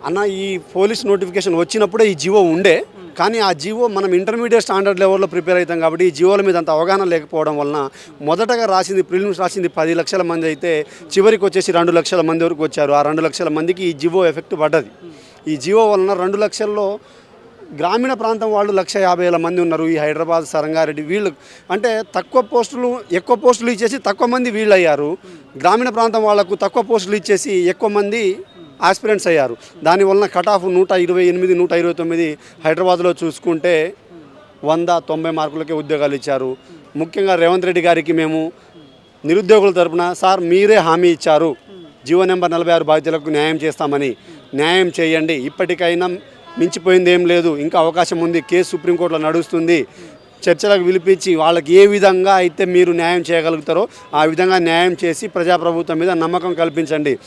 అన్న ఈ పోలీస్ నోటిఫికేషన్ వచ్చినప్పుడే ఈ జీవో ఉండే కానీ ఆ జీవో మనం ఇంటర్మీడియట్ స్టాండర్డ్ లెవెల్లో ప్రిపేర్ అవుతాం కాబట్టి ఈ జీవోల మీద అంత అవగాహన లేకపోవడం వలన మొదటగా రాసింది ప్రిలిమ్స్ రాసింది పది లక్షల మంది అయితే చివరికి వచ్చేసి రెండు లక్షల మంది వరకు వచ్చారు. ఆ రెండు లక్షల మందికి ఈ జీవో ఎఫెక్ట్ పడ్డది. ఈ జీవో వలన రెండు లక్షల్లో గ్రామీణ ప్రాంతం వాళ్ళు లక్ష యాభై వేల మంది ఉన్నారు ఈ హైదరాబాద్ సరంగారెడ్డి వీళ్ళు. అంటే తక్కువ పోస్టులు ఎక్కువ పోస్టులు ఇచ్చేసి తక్కువ మంది వీళ్ళు అయ్యారు గ్రామీణ ప్రాంతం వాళ్ళకు తక్కువ పోస్టులు ఇచ్చేసి ఎక్కువ మంది ఆస్పిరెంట్స్ అయ్యారు. దానివలన కట్ ఆఫ్ నూట ఇరవై ఎనిమిది నూట ఇరవై తొమ్మిది హైదరాబాద్లో చూసుకుంటే వంద తొంభై మార్కులకే ఉద్యోగాలు ఇచ్చారు. ముఖ్యంగా రేవంత్ రెడ్డి గారికి మేము నిరుద్యోగుల తరపున సార్ మీరే హామీ ఇచ్చారు. జీవో నెంబర్ నలభై ఆరు బాధ్యతలకు న్యాయం చేస్తామని. న్యాయం చేయండి. ఇప్పటికైనా మించిపోయింది ఏం లేదు. ఇంకా అవకాశం ఉంది. కేసు సుప్రీంకోర్టులో నడుస్తుంది. చర్చలకు పిలిపించి వాళ్ళకి ఏ విధంగా అయితే మీరు న్యాయం చేయగలుగుతారో ఆ విధంగా న్యాయం చేసి ప్రజాప్రభుత్వం మీద నమ్మకం కల్పించండి.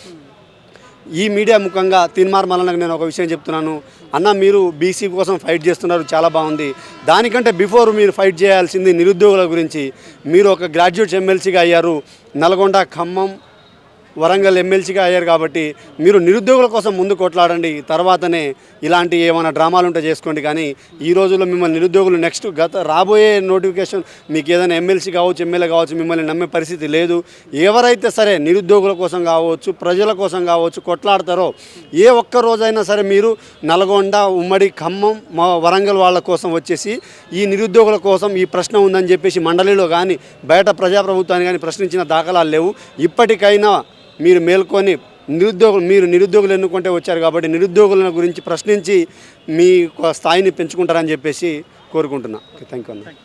ఈ మీడియా ముఖంగా తిన్మార్ మల్లన్నకు నేను ఒక విషయం చెప్తున్నాను. అన్న మీరు బీసీ కోసం ఫైట్ చేస్తున్నారు. చాలా బాగుంది. దానికంటే బిఫోర్ మీరు ఫైట్ చేయాల్సింది నిరుద్యోగుల గురించి. మీరు ఒక గ్రాడ్యుయేట్ ఎమ్మెల్సీగా అయ్యారు. నల్గొండ ఖమ్మం వరంగల్ ఎమ్మెల్సీగా అయ్యారు కాబట్టి మీరు నిరుద్యోగుల కోసం ముందు కొట్లాడండి తర్వాతనే ఇలాంటి ఏమైనా డ్రామాలు ఉంటే చేసుకోండి. కానీ ఈ రోజుల్లో మిమ్మల్ని నిరుద్యోగులు నెక్స్ట్ గత రాబోయే నోటిఫికేషన్ మీకు ఏదైనా ఎమ్మెల్సీ కావచ్చు ఎమ్మెల్యే కావచ్చు మిమ్మల్ని నమ్మే పరిస్థితి లేదు. ఎవరైతే సరే నిరుద్యోగుల కోసం కావచ్చు ప్రజల కోసం కావచ్చు కొట్లాడతారో ఏ ఒక్క రోజైనా సరే మీరు నల్గొండ ఉమ్మడి ఖమ్మం మా వరంగల్ వాళ్ళ కోసం వచ్చేసి ఈ నిరుద్యోగుల కోసం ఈ ప్రశ్న ఉందని చెప్పేసి మండలిలో కానీ బయట ప్రజాప్రభుత్వాన్ని కానీ ప్రశ్నించిన దాఖలాలు లేవు. ఇప్పటికైనా మీరు మేల్కొని నిరుద్యోగులు మీరు నిరుద్యోగులు ఎన్నుకుంటే వచ్చారు కాబట్టి నిరుద్యోగుల గురించి ప్రశ్నించి మీ స్థాయిని పెంచుకుంటారని చెప్పేసి కోరుకుంటున్నా. థ్యాంక్ యూ అన్న.